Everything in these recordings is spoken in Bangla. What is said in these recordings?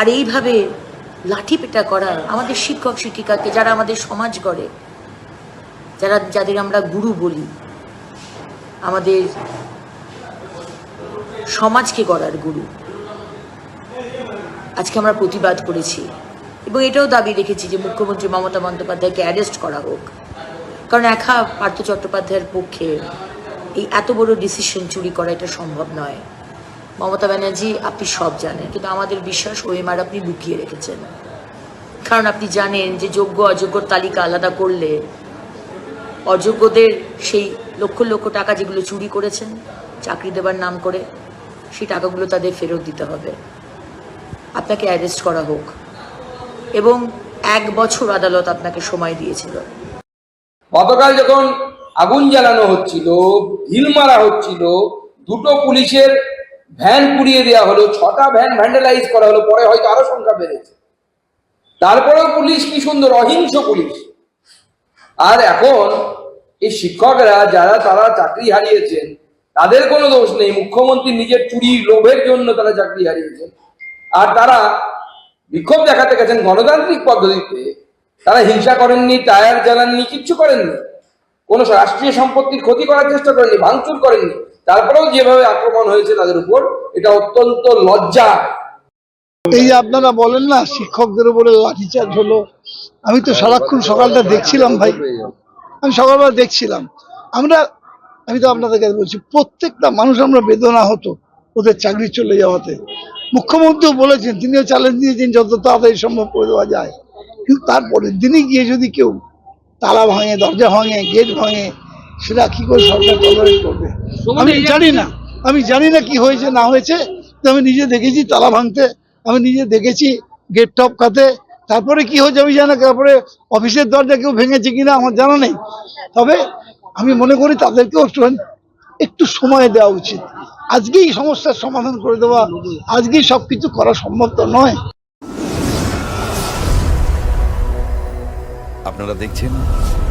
আর এইভাবে লাঠি পেটা করা আমাদের শিক্ষক শিক্ষিকাকে যারা আমাদের সমাজ গড়ে, যারা, যাদের আমরা গুরু বলি, আমাদের সমাজকে গড়ার গুরু। আজকে আমরা প্রতিবাদ করেছি এবং এটাও দাবি রেখেছি যে মুখ্যমন্ত্রী মমতা বন্দ্যোপাধ্যায়কে অ্যারেস্ট করা হোক। কারণ একা পার্থ চট্টোপাধ্যায়ের পক্ষে এই এত বড় ডিসিশন চুরি করা এটা সম্ভব নয়। মমতা ব্যানার্জি আপনি সব জানেন, কিন্তু আমাদের বিশ্বাস ওএমআর আপনি লুকিয়ে রেখেছেন। কারণ আপনি জানেন যে যোগ্য, অযোগ্যর তালিকা আলাদা করলে অযোগ্যদের সেই লক্ষ লক্ষ টাকা যেগুলো চুরি করেছেন, চাকরি দেবার নাম করে, সেই টাকাগুলো তাদের ফেরত দিতে হবে। আপনাকে অ্যারেস্ট করা হোক। এবং এক বছর আদালত আপনাকে সময় দিয়েছিল। গতকাল যখন আগুন জ্বালানো হচ্ছিল, ঢিল মারা হচ্ছিল, দুটো পুলিশের ভ্যান পুড়িয়ে দেওয়া হলো, ছটা ভ্যান ভ্যান্ডালাইজ করা হলো, পরে হয়তো আরও সংখ্যা বেড়েছে। তারপরেও পুলিশ কি সুন্দর, অহিংস পুলিশ। আর এখন এই শিক্ষকরা যারা তারা চাকরি হারিয়েছেন, তাদের কোনো দোষ নেই, মুখ্যমন্ত্রী নিজের চুরি লোভের জন্য তারা চাকরি হারিয়েছেন। আর তারা বিক্ষোভ দেখাতে গেছেন গণতান্ত্রিক পদ্ধতিতে, তারা হিংসা করেননি, টায়ার জ্বালাননি, কিচ্ছু করেননি। কোনো রাষ্ট্রীয় সম্পত্তির ক্ষতি করার চেষ্টা করেননি, ভাঙচুর করেননি। তারপরেও যেভাবে আক্রমণ হয়েছে তাদের উপর, এটা অত্যন্ত লজ্জা এই যে আপনারা বলেন না, শিক্ষকদের উপরে লাঠিচার্জ হলো। আমি তো সারাক্ষণ সকালটা দেখছিলাম ভাই। আমি সকালবেলা দেখছিলাম। আমরা, আমি তো আপনাদের কাছে বলছি, প্রত্যেকটা মানুষ আমরা বেদনা হতো ওদের চাকরি চলে যাওয়াতে। মুখ্যমন্ত্রীও বলেছেন, তিনিও চ্যালেঞ্জ দিয়েছেন যত তাড়াতাড়ি সম্ভব করে দেওয়া যায়। কিন্তু তারপরের দিনই গিয়ে যদি কেউ তালা ভাঙে, দরজা ভাঙে গেট ভাঙে, সেটা কি করে সরকার টলারেট করবে? আমি জানি না আমি জানি না কি হয়েছে না হয়েছে আমি নিজে দেখেছি তালা ভাঙতে আমি নিজে দেখেছি গেট টপ কাতে তারপরে কি হয়েছে আমি জানি না তারপরে অফিসের দরজা কেউ ভেঙেছে কিনা আমার জানা নেই তবে আমি মনে করি তাদেরকেও একটু একটু সময় দেওয়া উচিত। আজকেই সমস্যার সমাধান করে দেওয়া আজকেই সবকিছু করা সম্ভব তো নয়। আপনারা দেখছেন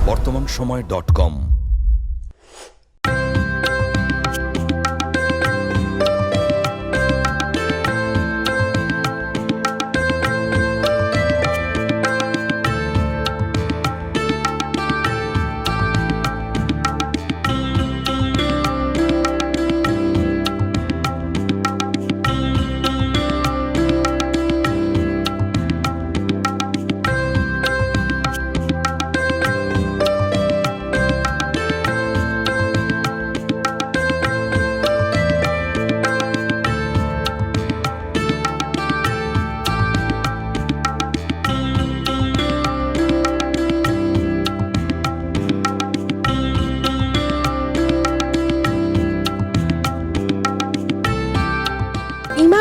বর্তমান সময় ডট কম।